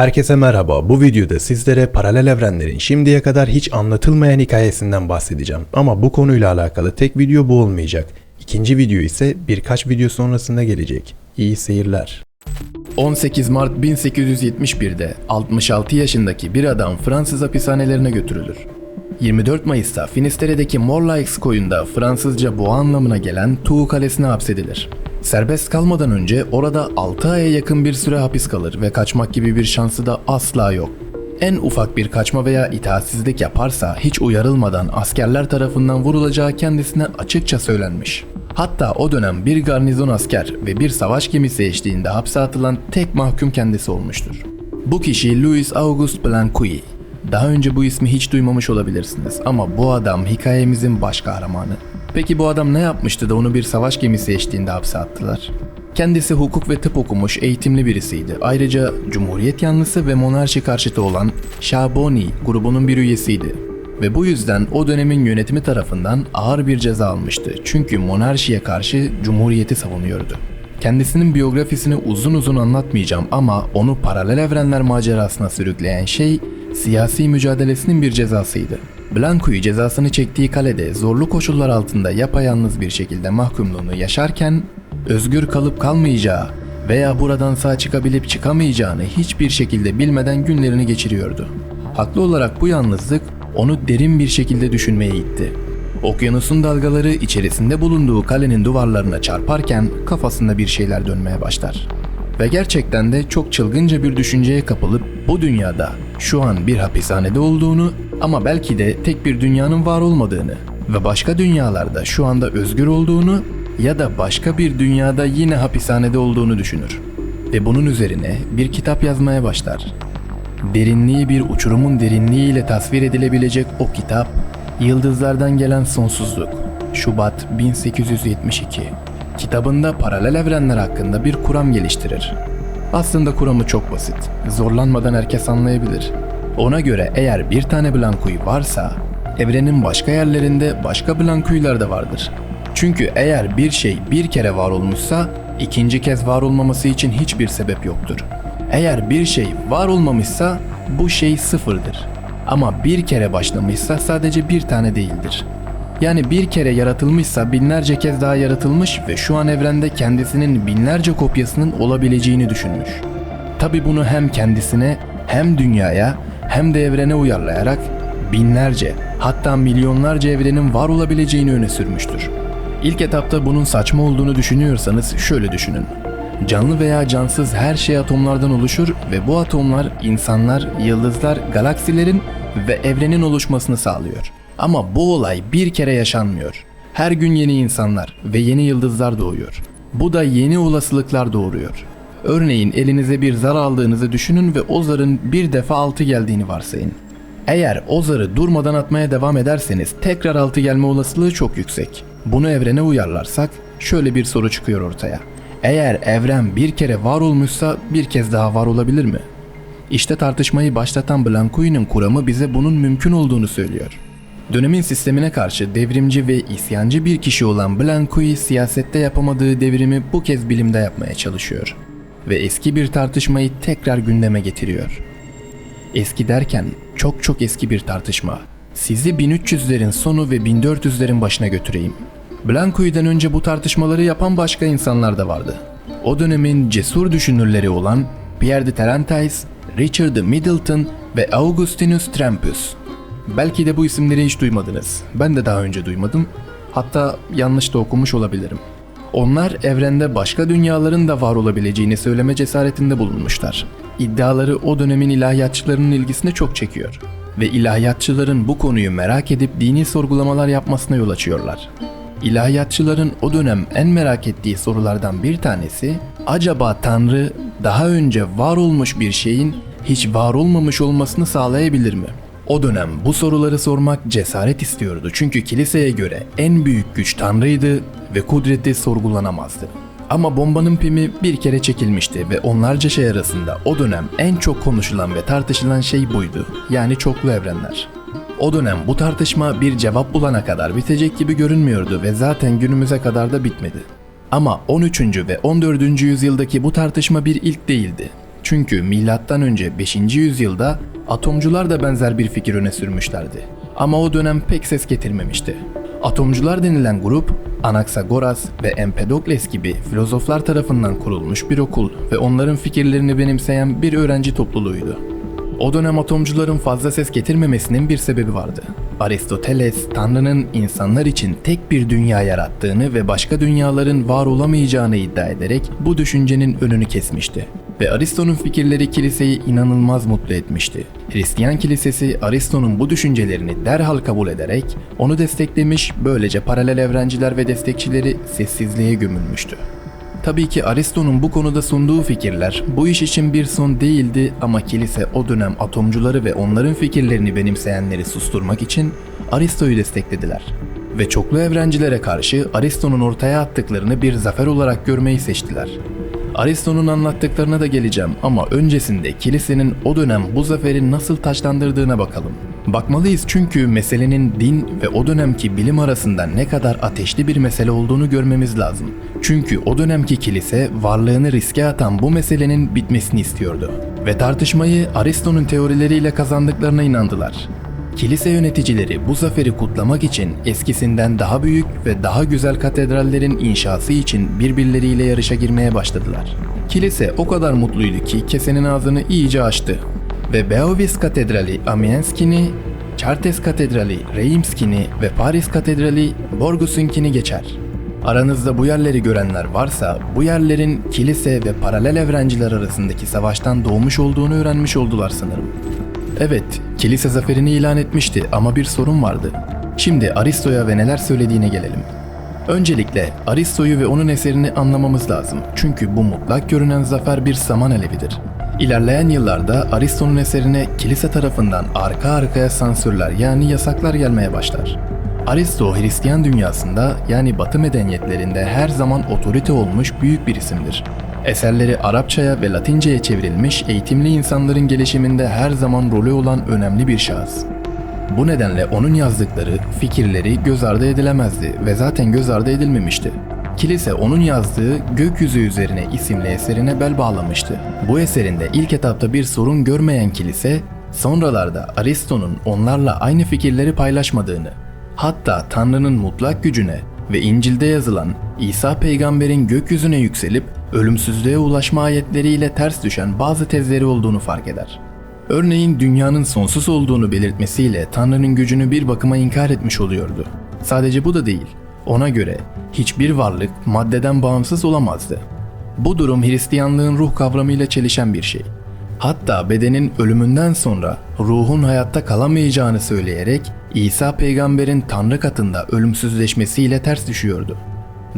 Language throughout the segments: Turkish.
Herkese merhaba. Bu videoda sizlere paralel evrenlerin şimdiye kadar hiç anlatılmayan hikayesinden bahsedeceğim. Ama bu konuyla alakalı tek video bu olmayacak. İkinci video ise birkaç video sonrasında gelecek. İyi seyirler. 18 Mart 1871'de 66 yaşındaki bir adam Fransız hapishanelerine götürülür. 24 Mayıs'ta Finistere'deki Morlaix koyunda Fransızca boğa anlamına gelen Tuğ Kalesi'ne hapsedilir. Serbest kalmadan önce orada 6 aya yakın bir süre hapis kalır ve kaçmak gibi bir şansı da asla yok. En ufak bir kaçma veya itaatsizlik yaparsa hiç uyarılmadan askerler tarafından vurulacağı kendisine açıkça söylenmiş. Hatta o dönem bir garnizon asker ve bir savaş gemisi eşliğinde hapse atılan tek mahkum kendisi olmuştur. Bu kişi Louis Auguste Blanqui. Daha önce bu ismi hiç duymamış olabilirsiniz ama bu adam hikayemizin baş kahramanı. Peki bu adam ne yapmıştı da onu bir savaş gemisi eşliğinde hapse attılar? Kendisi hukuk ve tıp okumuş eğitimli birisiydi. Ayrıca Cumhuriyet yanlısı ve monarşi karşıtı olan Şaboni grubunun bir üyesiydi. Ve bu yüzden o dönemin yönetimi tarafından ağır bir ceza almıştı. Çünkü monarşiye karşı cumhuriyeti savunuyordu. Kendisinin biyografisini uzun uzun anlatmayacağım ama onu paralel evrenler macerasına sürükleyen şey siyasi mücadelesinin bir cezasıydı. Blanco'yu cezasını çektiği kalede zorlu koşullar altında yapayalnız bir şekilde mahkumluğunu yaşarken özgür kalıp kalmayacağı veya buradan sağ çıkabilip çıkamayacağını hiçbir şekilde bilmeden günlerini geçiriyordu. Haklı olarak bu yalnızlık onu derin bir şekilde düşünmeye itti. Okyanusun dalgaları içerisinde bulunduğu kalenin duvarlarına çarparken kafasında bir şeyler dönmeye başlar. Ve gerçekten de çok çılgınca bir düşünceye kapılıp bu dünyada şu an bir hapishanede olduğunu ama belki de tek bir dünyanın var olmadığını ve başka dünyalarda şu anda özgür olduğunu ya da başka bir dünyada yine hapishanede olduğunu düşünür. Ve bunun üzerine bir kitap yazmaya başlar. Derinliği bir uçurumun derinliğiyle tasvir edilebilecek o kitap, Yıldızlardan Gelen Sonsuzluk, Şubat 1872. Kitabında paralel evrenler hakkında bir kuram geliştirir. Aslında kuramı çok basit, zorlanmadan herkes anlayabilir. Ona göre eğer bir tane Blankuy varsa, evrenin başka yerlerinde başka Blankuylar da vardır. Çünkü eğer bir şey bir kere var olmuşsa, ikinci kez var olmaması için hiçbir sebep yoktur. Eğer bir şey var olmamışsa bu şey sıfırdır. Ama bir kere başlamışsa sadece bir tane değildir. Yani bir kere yaratılmışsa binlerce kez daha yaratılmış ve şu an evrende kendisinin binlerce kopyasının olabileceğini düşünmüş. Tabi bunu hem kendisine hem dünyaya hem de evrene uyarlayarak binlerce hatta milyonlarca evrenin var olabileceğini öne sürmüştür. İlk etapta bunun saçma olduğunu düşünüyorsanız şöyle düşünün. Canlı veya cansız her şey atomlardan oluşur ve bu atomlar insanlar, yıldızlar, galaksilerin ve evrenin oluşmasını sağlıyor. Ama bu olay bir kere yaşanmıyor. Her gün yeni insanlar ve yeni yıldızlar doğuyor. Bu da yeni olasılıklar doğuruyor. Örneğin elinize bir zar aldığınızı düşünün ve o zarın bir defa altı geldiğini varsayın. Eğer o zarı durmadan atmaya devam ederseniz tekrar altı gelme olasılığı çok yüksek. Bunu evrene uyarlarsak şöyle bir soru çıkıyor ortaya. Eğer evren bir kere var olmuşsa bir kez daha var olabilir mi? İşte tartışmayı başlatan Blancoi'nin kuramı bize bunun mümkün olduğunu söylüyor. Dönemin sistemine karşı devrimci ve isyancı bir kişi olan Blancoi siyasette yapamadığı devrimi bu kez bilimde yapmaya çalışıyor ve eski bir tartışmayı tekrar gündeme getiriyor. Eski derken çok çok eski bir tartışma. Sizi 1300'lerin sonu ve 1400'lerin başına götüreyim. Blancoi'den önce bu tartışmaları yapan başka insanlar da vardı. O dönemin cesur düşünürleri olan Pierre de Terentius, Richard Middleton ve Augustinus Trampus. Belki de bu isimleri hiç duymadınız. Ben de daha önce duymadım. Hatta yanlış da okumuş olabilirim. Onlar evrende başka dünyaların da var olabileceğini söyleme cesaretinde bulunmuşlar. İddiaları o dönemin ilahiyatçılarının ilgisini çok çekiyor ve ilahiyatçıların bu konuyu merak edip dini sorgulamalar yapmasına yol açıyorlar. İlahiyatçıların o dönem en merak ettiği sorulardan bir tanesi, acaba Tanrı daha önce var olmuş bir şeyin hiç var olmamış olmasını sağlayabilir mi? O dönem bu soruları sormak cesaret istiyordu çünkü kiliseye göre en büyük güç Tanrı'ydı ve kudreti sorgulanamazdı. Ama bombanın pimi bir kere çekilmişti ve onlarca şey arasında o dönem en çok konuşulan ve tartışılan şey buydu. Yani çoklu evrenler. O dönem bu tartışma bir cevap bulana kadar bitecek gibi görünmüyordu ve zaten günümüze kadar da bitmedi. Ama 13. ve 14. yüzyıldaki bu tartışma bir ilk değildi. Çünkü M.Ö. 5. yüzyılda atomcular da benzer bir fikir öne sürmüşlerdi. Ama o dönem pek ses getirmemişti. Atomcular denilen grup Anaxagoras ve Empedokles gibi filozoflar tarafından kurulmuş bir okul ve onların fikirlerini benimseyen bir öğrenci topluluğuydu. O dönem atomcuların fazla ses getirmemesinin bir sebebi vardı. Aristoteles, Tanrı'nın insanlar için tek bir dünya yarattığını ve başka dünyaların var olamayacağını iddia ederek bu düşüncenin önünü kesmişti. Ve Aristo'nun fikirleri kiliseyi inanılmaz mutlu etmişti. Hristiyan kilisesi Aristo'nun bu düşüncelerini derhal kabul ederek onu desteklemiş, böylece paralel evrenciler ve destekçileri sessizliğe gömülmüştü. Tabii ki Aristo'nun bu konuda sunduğu fikirler bu iş için bir son değildi ama kilise o dönem atomcuları ve onların fikirlerini benimseyenleri susturmak için Aristo'yu desteklediler. Ve çoklu evrencilere karşı Aristo'nun ortaya attıklarını bir zafer olarak görmeyi seçtiler. Aristo'nun anlattıklarına da geleceğim ama öncesinde kilisenin o dönem bu zaferi nasıl taçlandırdığına bakalım. Bakmalıyız çünkü meselenin din ve o dönemki bilim arasında ne kadar ateşli bir mesele olduğunu görmemiz lazım. Çünkü o dönemki kilise varlığını riske atan bu meselenin bitmesini istiyordu. Ve tartışmayı Aristo'nun teorileriyle kazandıklarına inandılar. Kilise yöneticileri bu zaferi kutlamak için eskisinden daha büyük ve daha güzel katedrallerin inşası için birbirleriyle yarışa girmeye başladılar. Kilise o kadar mutluydu ki kesenin ağzını iyice açtı ve Beauvais Katedrali Amienskin'i, Chartres Katedrali Reimskin'i ve Paris Katedrali Borgusinkini geçer. Aranızda bu yerleri görenler varsa bu yerlerin kilise ve paralel evrenciler arasındaki savaştan doğmuş olduğunu öğrenmiş oldular sanırım. Evet, kilise zaferini ilan etmişti ama bir sorun vardı. Şimdi Aristo'ya ve neler söylediğine gelelim. Öncelikle Aristo'yu ve onun eserini anlamamız lazım. Çünkü bu mutlak görünen zafer bir saman alevidir. İlerleyen yıllarda Aristo'nun eserine kilise tarafından arka arkaya sansürler yani yasaklar gelmeye başlar. Aristo Hristiyan dünyasında yani Batı medeniyetlerinde her zaman otorite olmuş büyük bir isimdir. Eserleri Arapçaya ve Latince'ye çevrilmiş eğitimli insanların gelişiminde her zaman rolü olan önemli bir şahıs. Bu nedenle onun yazdıkları, fikirleri göz ardı edilemezdi ve zaten göz ardı edilmemişti. Kilise onun yazdığı Gökyüzü Üzerine isimli eserine bel bağlamıştı. Bu eserinde ilk etapta bir sorun görmeyen kilise, sonralarda Aristo'nun onlarla aynı fikirleri paylaşmadığını, hatta Tanrı'nın mutlak gücüne ve İncil'de yazılan İsa peygamberin gökyüzüne yükselip ölümsüzlüğe ulaşma ayetleriyle ters düşen bazı tezleri olduğunu fark eder. Örneğin dünyanın sonsuz olduğunu belirtmesiyle Tanrı'nın gücünü bir bakıma inkar etmiş oluyordu. Sadece bu da değil. Ona göre hiçbir varlık maddeden bağımsız olamazdı. Bu durum Hristiyanlığın ruh kavramıyla çelişen bir şey. Hatta bedenin ölümünden sonra ruhun hayatta kalamayacağını söyleyerek İsa peygamberin Tanrı katında ölümsüzleşmesiyle ters düşüyordu.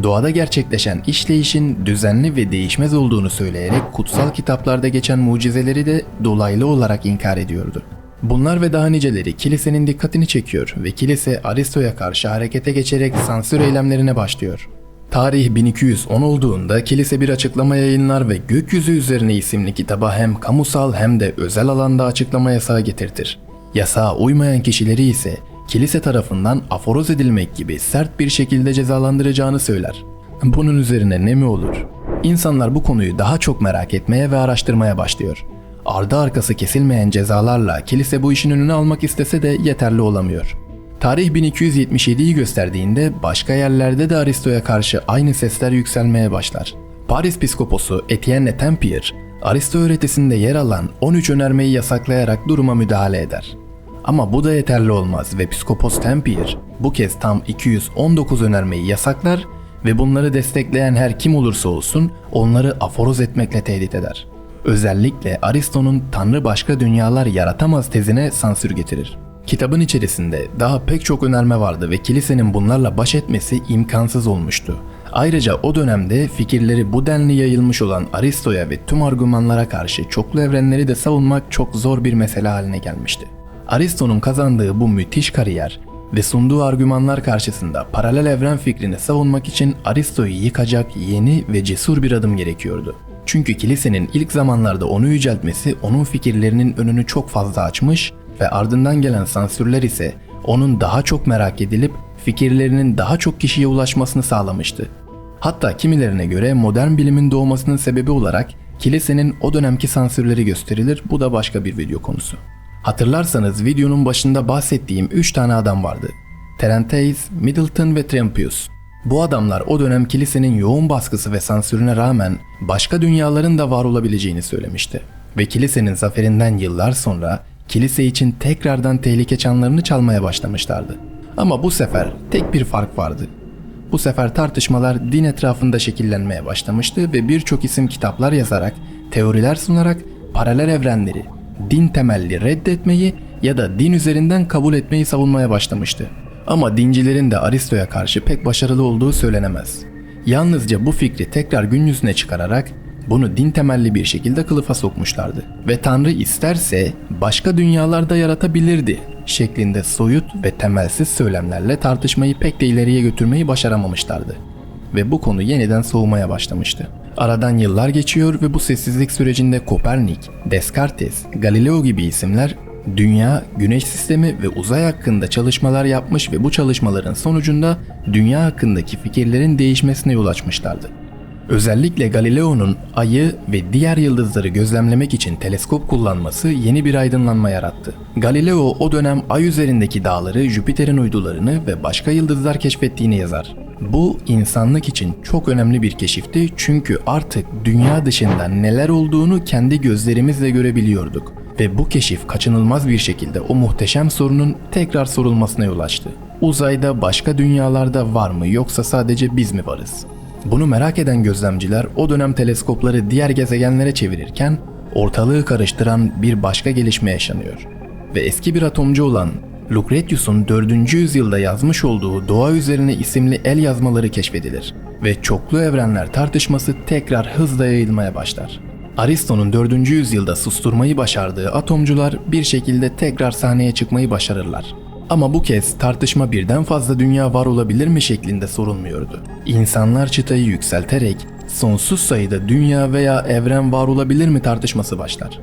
Doğada gerçekleşen işleyişin düzenli ve değişmez olduğunu söyleyerek kutsal kitaplarda geçen mucizeleri de dolaylı olarak inkar ediyordu. Bunlar ve daha niceleri kilisenin dikkatini çekiyor ve kilise Aristo'ya karşı harekete geçerek sansür eylemlerine başlıyor. Tarih 1210 olduğunda kilise bir açıklama yayınlar ve Gökyüzü Üzerine isimli kitaba hem kamusal hem de özel alanda açıklama yasağı getirtir. Yasağa uymayan kişileri ise kilise tarafından aforoz edilmek gibi sert bir şekilde cezalandıracağını söyler. Bunun üzerine ne mi olur? İnsanlar bu konuyu daha çok merak etmeye ve araştırmaya başlıyor. Ardı arkası kesilmeyen cezalarla kilise bu işin önünü almak istese de yeterli olamıyor. Tarih 1277'yi gösterdiğinde başka yerlerde de Aristo'ya karşı aynı sesler yükselmeye başlar. Paris Piskoposu Etienne Tempier, Aristo öğretisinde yer alan 13 önermeyi yasaklayarak duruma müdahale eder. Ama bu da yeterli olmaz ve Piskopos Tempier bu kez tam 219 önermeyi yasaklar ve bunları destekleyen her kim olursa olsun onları aforoz etmekle tehdit eder. Özellikle Aristo'nun Tanrı başka dünyalar yaratamaz tezine sansür getirir. Kitabın içerisinde daha pek çok önerme vardı ve kilisenin bunlarla baş etmesi imkansız olmuştu. Ayrıca o dönemde fikirleri bu denli yayılmış olan Aristo'ya ve tüm argümanlara karşı çoklu evrenleri de savunmak çok zor bir mesele haline gelmişti. Aristo'nun kazandığı bu müthiş kariyer ve sunduğu argümanlar karşısında paralel evren fikrini savunmak için Aristo'yu yıkacak yeni ve cesur bir adım gerekiyordu. Çünkü kilisenin ilk zamanlarda onu yüceltmesi onun fikirlerinin önünü çok fazla açmış ve ardından gelen sansürler ise onun daha çok merak edilip fikirlerinin daha çok kişiye ulaşmasını sağlamıştı. Hatta kimilerine göre modern bilimin doğmasının sebebi olarak kilisenin o dönemki sansürleri gösterilir. Bu da başka bir video konusu. Hatırlarsanız videonun başında bahsettiğim 3 tane adam vardı. Terentaeus, Middleton ve Trampius. Bu adamlar o dönem kilisenin yoğun baskısı ve sansürüne rağmen başka dünyaların da var olabileceğini söylemişti. Ve kilisenin zaferinden yıllar sonra kilise için tekrardan tehlike çanlarını çalmaya başlamışlardı. Ama bu sefer tek bir fark vardı. Bu sefer tartışmalar din etrafında şekillenmeye başlamıştı ve birçok isim kitaplar yazarak, teoriler sunarak paralel evrenleri, din temelli reddetmeyi ya da din üzerinden kabul etmeyi savunmaya başlamıştı. Ama dincilerin de Aristo'ya karşı pek başarılı olduğu söylenemez. Yalnızca bu fikri tekrar gün yüzüne çıkararak bunu din temelli bir şekilde kılıfa sokmuşlardı. Ve Tanrı isterse başka dünyalarda yaratabilirdi şeklinde soyut ve temelsiz söylemlerle tartışmayı pek de ileriye götürmeyi başaramamışlardı. Ve bu konu yeniden soğumaya başlamıştı. Aradan yıllar geçiyor ve bu sessizlik sürecinde Kopernik, Descartes, Galileo gibi isimler dünya, güneş sistemi ve uzay hakkında çalışmalar yapmış ve bu çalışmaların sonucunda dünya hakkındaki fikirlerin değişmesine yol açmışlardı. Özellikle Galileo'nun ayı ve diğer yıldızları gözlemlemek için teleskop kullanması yeni bir aydınlanma yarattı. Galileo o dönem ay üzerindeki dağları, Jüpiter'in uydularını ve başka yıldızlar keşfettiğini yazar. Bu insanlık için çok önemli bir keşifti çünkü artık dünya dışında neler olduğunu kendi gözlerimizle görebiliyorduk ve bu keşif kaçınılmaz bir şekilde o muhteşem sorunun tekrar sorulmasına yol açtı. Uzayda başka dünyalarda var mı yoksa sadece biz mi varız? Bunu merak eden gözlemciler o dönem teleskopları diğer gezegenlere çevirirken ortalığı karıştıran bir başka gelişme yaşanıyor. Ve eski bir atomcu olan Lucretius'un 4. yüzyılda yazmış olduğu Doğa Üzerine isimli el yazmaları keşfedilir ve çoklu evrenler tartışması tekrar hızla yayılmaya başlar. Aristo'nun 4. yüzyılda susturmayı başardığı atomcular bir şekilde tekrar sahneye çıkmayı başarırlar. Ama bu kez tartışma birden fazla dünya var olabilir mi şeklinde sorulmuyordu. İnsanlar çıtayı yükselterek sonsuz sayıda dünya veya evren var olabilir mi tartışması başlar.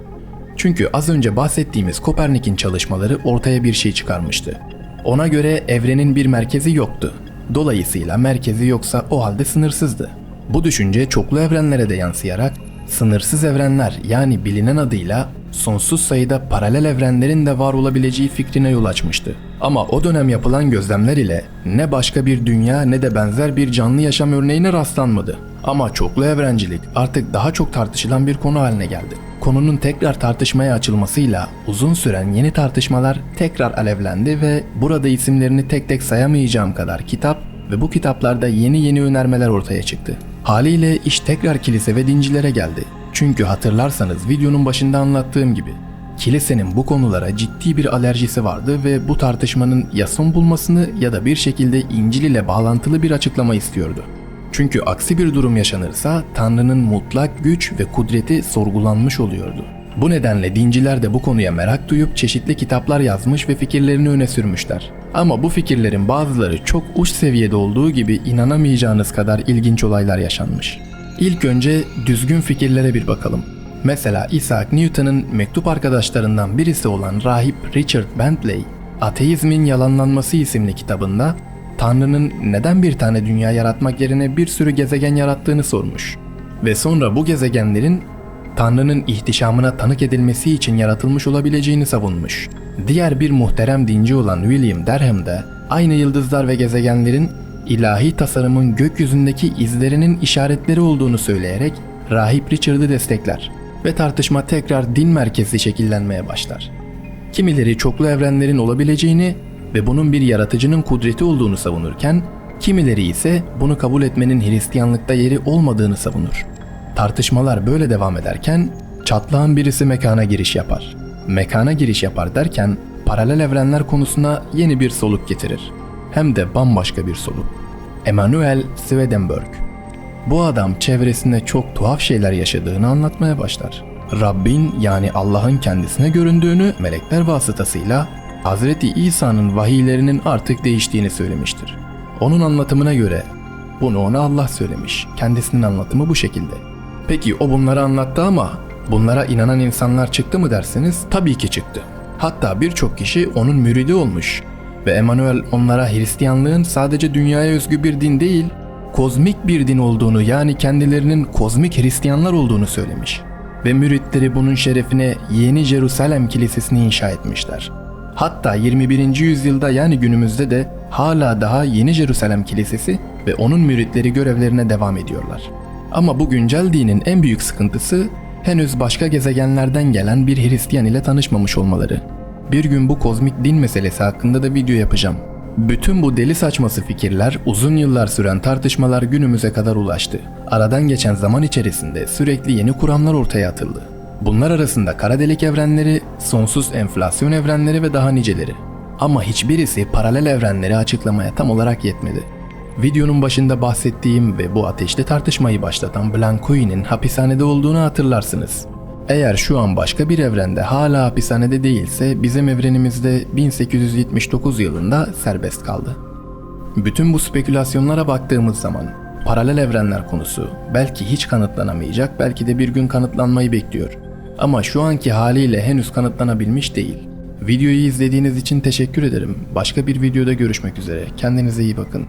Çünkü az önce bahsettiğimiz Kopernik'in çalışmaları ortaya bir şey çıkarmıştı. Ona göre evrenin bir merkezi yoktu. Dolayısıyla merkezi yoksa o halde sınırsızdı. Bu düşünce çoklu evrenlere de yansıyarak sınırsız evrenler yani bilinen adıyla sonsuz sayıda paralel evrenlerin de var olabileceği fikrine yol açmıştı. Ama o dönem yapılan gözlemler ile ne başka bir dünya ne de benzer bir canlı yaşam örneğine rastlanmadı. Ama çoklu evrencilik artık daha çok tartışılan bir konu haline geldi. Konunun tekrar tartışmaya açılmasıyla uzun süren yeni tartışmalar tekrar alevlendi ve burada isimlerini tek tek sayamayacağım kadar kitap ve bu kitaplarda yeni yeni önermeler ortaya çıktı. Haliyle iş tekrar kilise ve dincilere geldi. Çünkü hatırlarsanız videonun başında anlattığım gibi kilisenin bu konulara ciddi bir alerjisi vardı ve bu tartışmanın ya son bulmasını ya da bir şekilde İncil ile bağlantılı bir açıklama istiyordu. Çünkü aksi bir durum yaşanırsa Tanrı'nın mutlak güç ve kudreti sorgulanmış oluyordu. Bu nedenle dinciler de bu konuya merak duyup çeşitli kitaplar yazmış ve fikirlerini öne sürmüşler. Ama bu fikirlerin bazıları çok uç seviyede olduğu gibi inanamayacağınız kadar ilginç olaylar yaşanmış. İlk önce düzgün fikirlere bir bakalım. Mesela Isaac Newton'ın mektup arkadaşlarından birisi olan rahip Richard Bentley, Ateizmin Yalanlanması isimli kitabında Tanrı'nın neden bir tane dünya yaratmak yerine bir sürü gezegen yarattığını sormuş. Ve sonra bu gezegenlerin Tanrı'nın ihtişamına tanık edilmesi için yaratılmış olabileceğini savunmuş. Diğer bir muhterem dinci olan William Derham da aynı yıldızlar ve gezegenlerin ilahi tasarımın gökyüzündeki izlerinin işaretleri olduğunu söyleyerek rahip Richard'ı destekler ve tartışma tekrar din merkezli şekillenmeye başlar. Kimileri çoklu evrenlerin olabileceğini ve bunun bir yaratıcının kudreti olduğunu savunurken, kimileri ise bunu kabul etmenin Hristiyanlıkta yeri olmadığını savunur. Tartışmalar böyle devam ederken çatlağın birisi mekana giriş yapar. Mekana giriş yapar derken paralel evrenler konusuna yeni bir soluk getirir. Hem de bambaşka bir soluk. Emanuel Swedenborg. Bu adam çevresinde çok tuhaf şeyler yaşadığını anlatmaya başlar. Rabbin yani Allah'ın kendisine göründüğünü melekler vasıtasıyla Hazreti İsa'nın vahiylerinin artık değiştiğini söylemiştir. Onun anlatımına göre bunu ona Allah söylemiş. Kendisinin anlatımı bu şekilde. Peki o bunları anlattı ama bunlara inanan insanlar çıktı mı derseniz tabii ki çıktı. Hatta birçok kişi onun müridi olmuş ve Emanuel onlara Hristiyanlığın sadece dünyaya özgü bir din değil, kozmik bir din olduğunu yani kendilerinin kozmik Hristiyanlar olduğunu söylemiş. ve müritleri bunun şerefine Yeni Jerusalem Kilisesi'ni inşa etmişler. Hatta 21. yüzyılda yani günümüzde de hala daha Yeni Jerusalem Kilisesi ve onun müritleri görevlerine devam ediyorlar. Ama bu güncel dinin en büyük sıkıntısı henüz başka gezegenlerden gelen bir Hristiyan ile tanışmamış olmaları. Bir gün bu kozmik din meselesi hakkında da video yapacağım. Bütün bu deli saçması fikirler, uzun yıllar süren tartışmalar günümüze kadar ulaştı. Aradan geçen zaman içerisinde sürekli yeni kuramlar ortaya atıldı. Bunlar arasında kara delik evrenleri, sonsuz enflasyon evrenleri ve daha niceleri. Ama hiçbirisi paralel evrenleri açıklamaya tam olarak yetmedi. Videonun başında bahsettiğim ve bu ateşli tartışmayı başlatan Blancoi'nin hapishanede olduğunu hatırlarsınız. Eğer şu an başka bir evrende hala hapishanede değilse bizim evrenimizde 1879 yılında serbest kaldı. Bütün bu spekülasyonlara baktığımız zaman paralel evrenler konusu belki hiç kanıtlanamayacak belki de bir gün kanıtlanmayı bekliyor. Ama şu anki haliyle henüz kanıtlanabilmiş değil. Videoyu izlediğiniz için teşekkür ederim. Başka bir videoda görüşmek üzere. Kendinize iyi bakın.